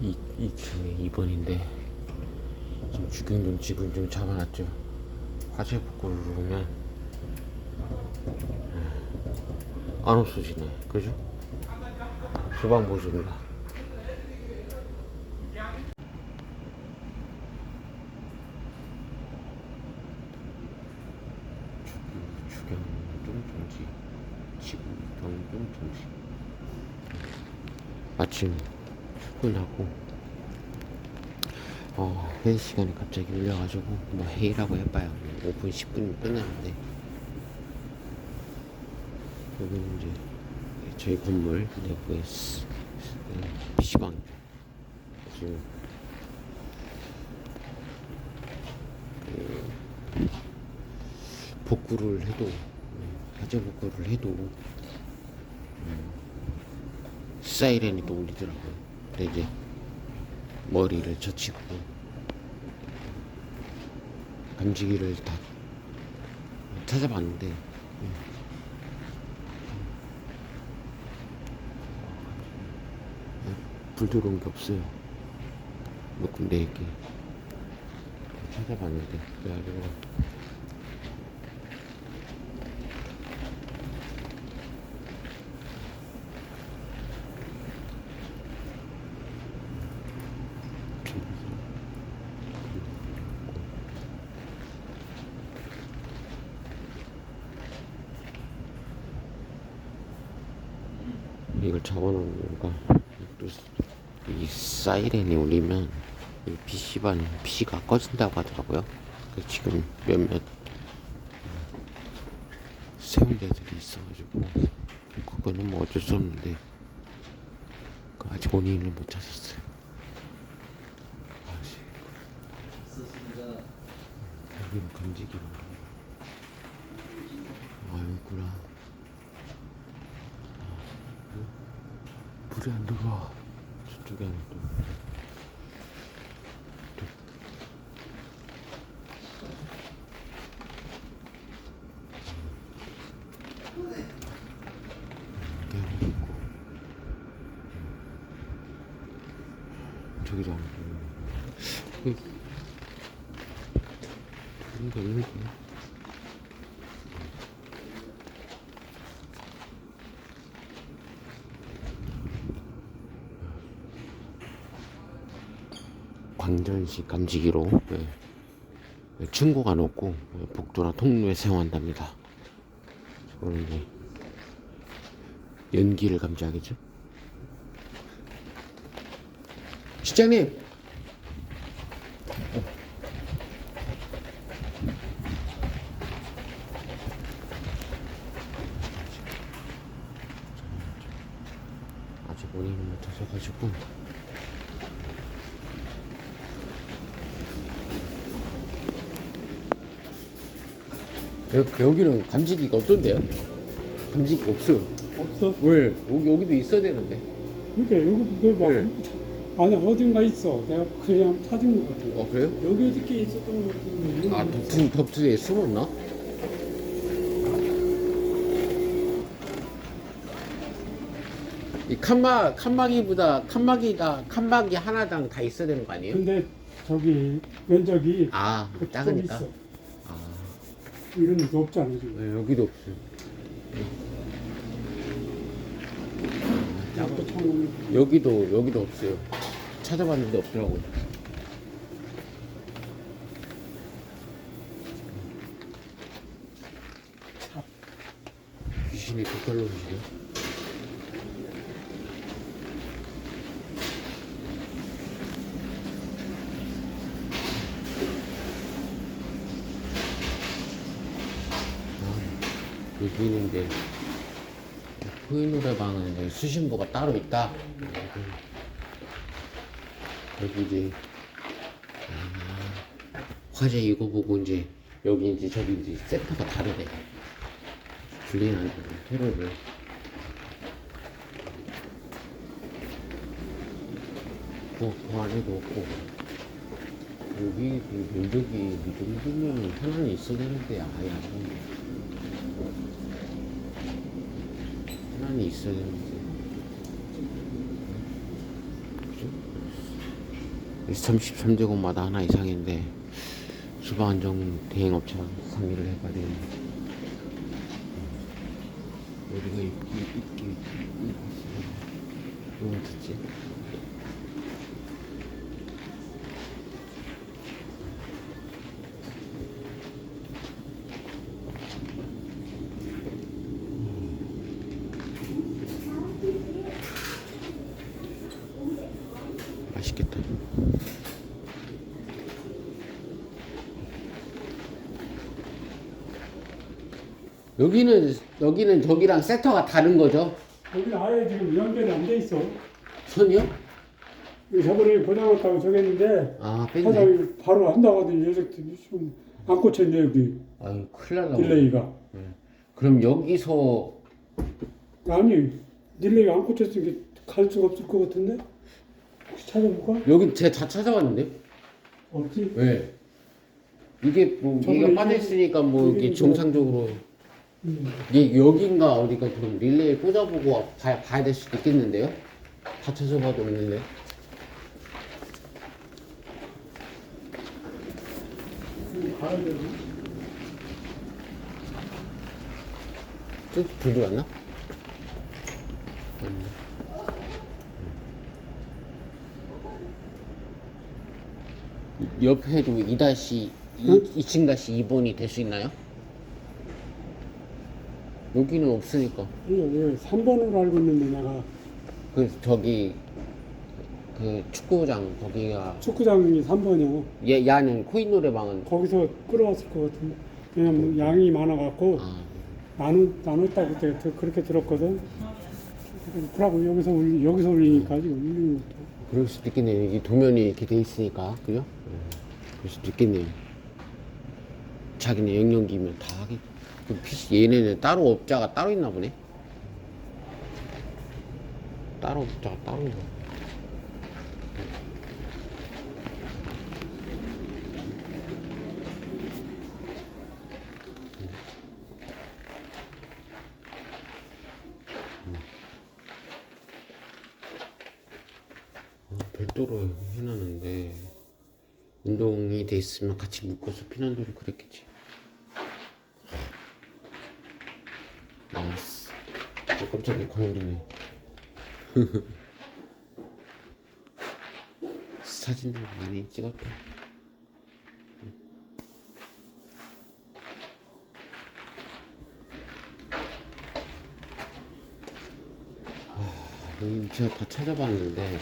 이, 2층에 2번인데 지금 주경동 집을 좀 잡아놨죠. 화재 복구를 오면. 음, 안 없어지네. 그죠? 주방 보십니다. 주경동 정지 지구 경동 정지. 아침 출근하고 어 회의 시간이 갑자기 밀려가지고 뭐 회의라고 해봐요 5분 10분 끝났는데 여기는 이제 저희 건물 내부의 PC방 지금 그 복구를 해도 음, 화재 복구를 해도 음, 사이렌이 또 울리더라고요. 이제 머리를 젖히고 감지기를 다 찾아봤는데 음, 불 들어온 게 없어요. 몇 군데 이렇게 찾아봤는데 그래가지고 이걸 잡아놓은 이유가 또 이 사이렌이 울리면 이 PC방 PC가 꺼진다고 하더라고요. 그 지금 몇몇 세운 데들이 있어가지고 그거는 뭐 어쩔 수 없는데 그 아직 원인을 못 찾았어요. 아직 여기는 금지기로 아 여기구나. 불이 안 들어와. 저쪽에 하나 또. 또. 여기 하나 있고. 저기도 하나 있고. 여기. 불인가 있는 거야? 광전시 감지기로 네. 네, 충고가 높고 네, 복도나 통로에 사용한답니다. 저거는 이제 연기를 감지하겠죠? 시장님! 아직 원인을 못 찾아가지고 여기, 여기는 감지기가 없던데요? 감지기가 없어요. 없어? 왜? 여기, 여기도 있어야 되는데. 그러니까 여기 그거 네. 아니 어딘가 있어. 내가 그냥 찾은 것 같아. 어, 그래요? 여기 어떻게 있었던 것 같은데. 아, 덕트, 덕트에 숨었나? 이 칸막, 칸막이보다, 칸막이가, 칸막이 하나당 다 있어야 되는 거 아니에요? 근데 저기 면적이 아, 좀 작으니까. 있어. 아, 이런 데 없잖아 지금. 네, 여기도 없어요. 여기도, 여기도 없어요. 찾아봤는데 없더라고요. 귀신이 도탈로 오시네. 아, 여기는 이제 코인 노래방은 수신부가 따로 있다. 여기 이제 아, 화재 이거 보고 이제 여기 이제 저기 이제 세트가 다르네. 분리하는 회로를 뭐, 그 안에도 없고 여기 그 면적이 이 정도면 하나는 있어야 되는데 아예 안 보이네. 하나는 있어야 되는데 그죠? 33제곱마다 하나 이상인데 수방 안정 대행업체랑 상의를 해봐야 되겠네. 여기가 있기 있기 있기 너무 좋지. 맛있겠다. 여기는 여기는 저기랑 세터가 다른 거죠? 여기 아예 지금 연결이 안 돼 있어. 선이요? 이 저번에 고장났다고 저랬는데 아 뺐네. 사장이 바로 한다고 하더니 녀석들이 좀안 꽂혔네 여기 아유 큰일 날라고. 딜레이가. 그럼 여기서 아니 딜레이가 안 꽂혔으니까 갈 수가 없을 것 같은데 혹시 찾아볼까? 여기 제가 다 찾아봤는데 없지? 왜? 이게 뭐 저번에 얘가 빠져 이게- 있으니까 뭐 이게 이게 이거- 정상적으로 음. 이게 여긴가 어디가 그럼 릴레이 꽂아보고 봐야, 봐야 될 수도 있겠는데요? 다 찾아봐도 없는데 불 들어왔나? 음. 옆에도 2 다시 응? 2층 다시 2번이 될 수 있나요? 여기는 없으니까 이게 왜 3번으로 알고 있는데 내가 그 저기 그 축구장 거기가 축구장이 3번이야. 얘 야는 코인 노래방은 거기서 끌어왔을 것 같은데 왜냐면 양이 많아갖고 아 나누 나눴다고 그때 들- 그렇게 들었거든. 그러고 여기서 울리, 여기서 울리니까 지금 울리는 것도. 그럴 수도 있겠네요. 이게 도면이 이렇게 돼 있으니까 그죠? 음, 그럴 수도 있겠네요. 자기네 영역이면 다 하겠. 그 PC 얘네는 따로 업자가 따로 있나 보네. 따로 업자가 따로 있나. 어, 별도로 해놨는데 운동이 돼 있으면 같이 묶어서 피난도를 그랬겠지. 나이스. 어, 깜짝이야 광울이네. 사진도 많이 찍었다. 아, 여기 제가 다 찾아봤는데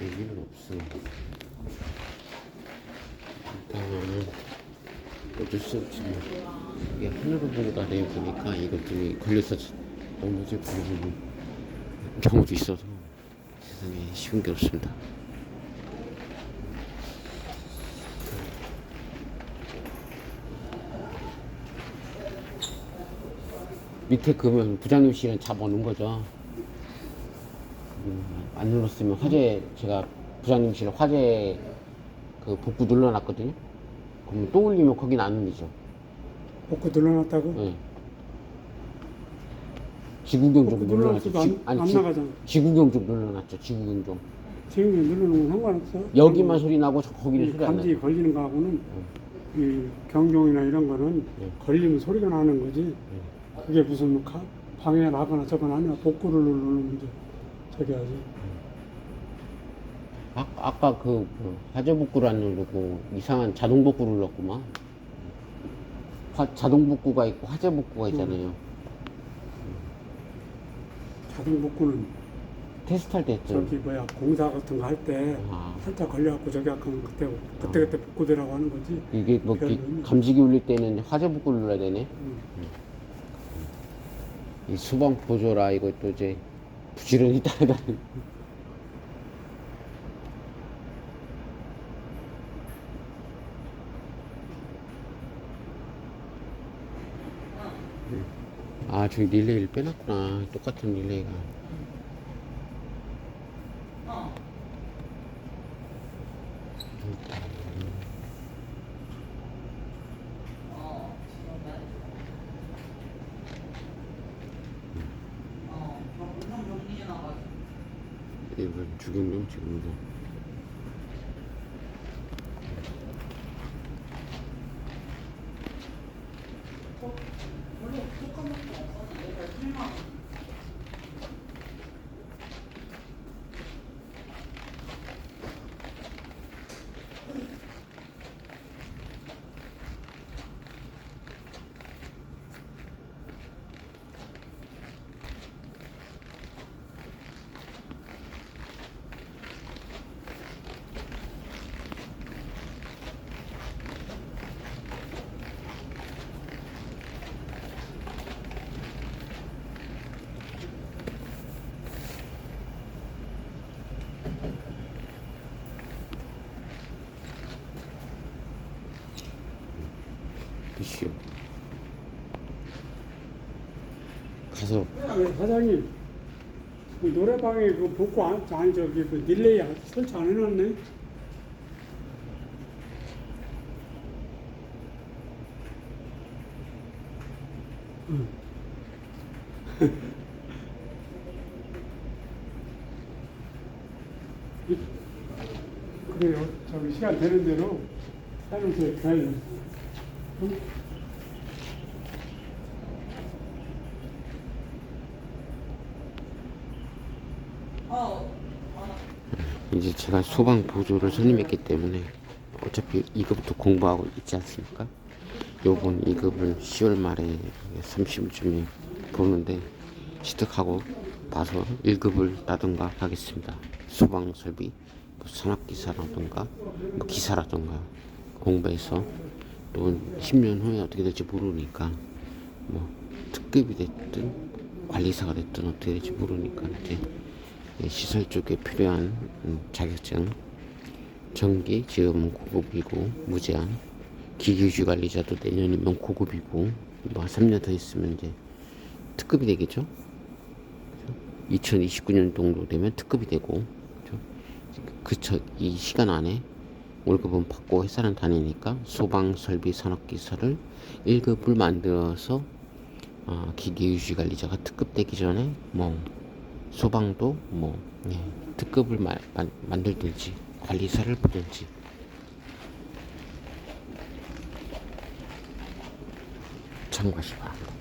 여기는 없어. 일단은 어쩔 수 없지. 뭐. 이게 하늘을 보고 다니 보니까 이것들이 걸려서 넘어질 부분이 경우도 있어서 세상에 쉬운 게 없습니다. 밑에 그러면 부장님실은 잡아놓은 거죠. 음, 안 눌렀으면 화재 제가 부장님실 화재 그 복구 눌러놨거든요. 그럼 또 올리면 거긴 안 울리죠. 복구 눌러놨다고? 네. 지구경 좀 복구 눌러놨죠. 눌러놨어도 안, 지, 아니 안 지, 나가잖아. 지구경 좀 눌러놨죠. 지구경 좀. 지금 눌러놓으면 상관없어. 여기만 소리 나고 저 거기는 이 소리 안 감지 나요. 걸리는 거하고는 이 경종이나 이런 거는 네. 걸리면 소리가 나는 거지. 그게 무슨 가, 방해를 하거나 저거나 아니야. 복구를 누르면 이제 저기 하지. 아, 아까 그, 그 화재 복구를 안 누르고 이상한 자동 복구를 눌렀구만. 화, 자동 복구가 있고 화재 복구가 있잖아요. 자동 복구는 테스트할 때 했죠. 저기 뭐야 공사 같은 거 할 때 아. 살짝 걸려갖고 저기 하면 그때 그때 그때 복구되라고 하는 거지. 이게 뭐 없어. 감지기 울릴 때는 화재 복구를 눌러야 되네. 응. 이 수방 보조라 이것도 이제 부지런히 따라다니. 아 저기 릴레이를 빼놨구나. 똑같은 릴레이가. 이건 주경용 지금도 이슈. 가서 네, 사장님, 그 노래방에 그 복구 안, 아니 저기 그 딜레이 아직 설치 안 해놨네. 그래요. 저기 시간 되는 대로 가야죠. 응? 이제 제가 소방 보조를 선임했기 때문에 어차피 2급도 공부하고 있지 않습니까? 요번 2급은 10월 말에 30일쯤에 보는데 취득하고 봐서 1급을 따든가 하겠습니다. 소방 설비, 뭐 산악기사라든가 뭐 기사라든가 공부해서 또 10년 후에 어떻게 될지 모르니까 뭐 특급이 됐든 관리사가 됐든 어떻게 될지 모르니까 이제 예, 시설 쪽에 필요한 음, 자격증 전기 지금은 고급이고 무제한 기계유지 관리자도 내년이면 고급이고 뭐 3년 더 있으면 이제 특급이 되겠죠? 2029년 정도 되면 특급이 되고 그쵸 이 시간 안에 월급은 받고 회사는 다니니까 소방 설비 산업기사를 1급을 만들어서 어, 기계 유지 관리자가 특급 되기 전에 뭐 소방도 뭐 예, 특급을 마, 만, 만들든지 관리사를 보든지 참고하시 기 바랍니다.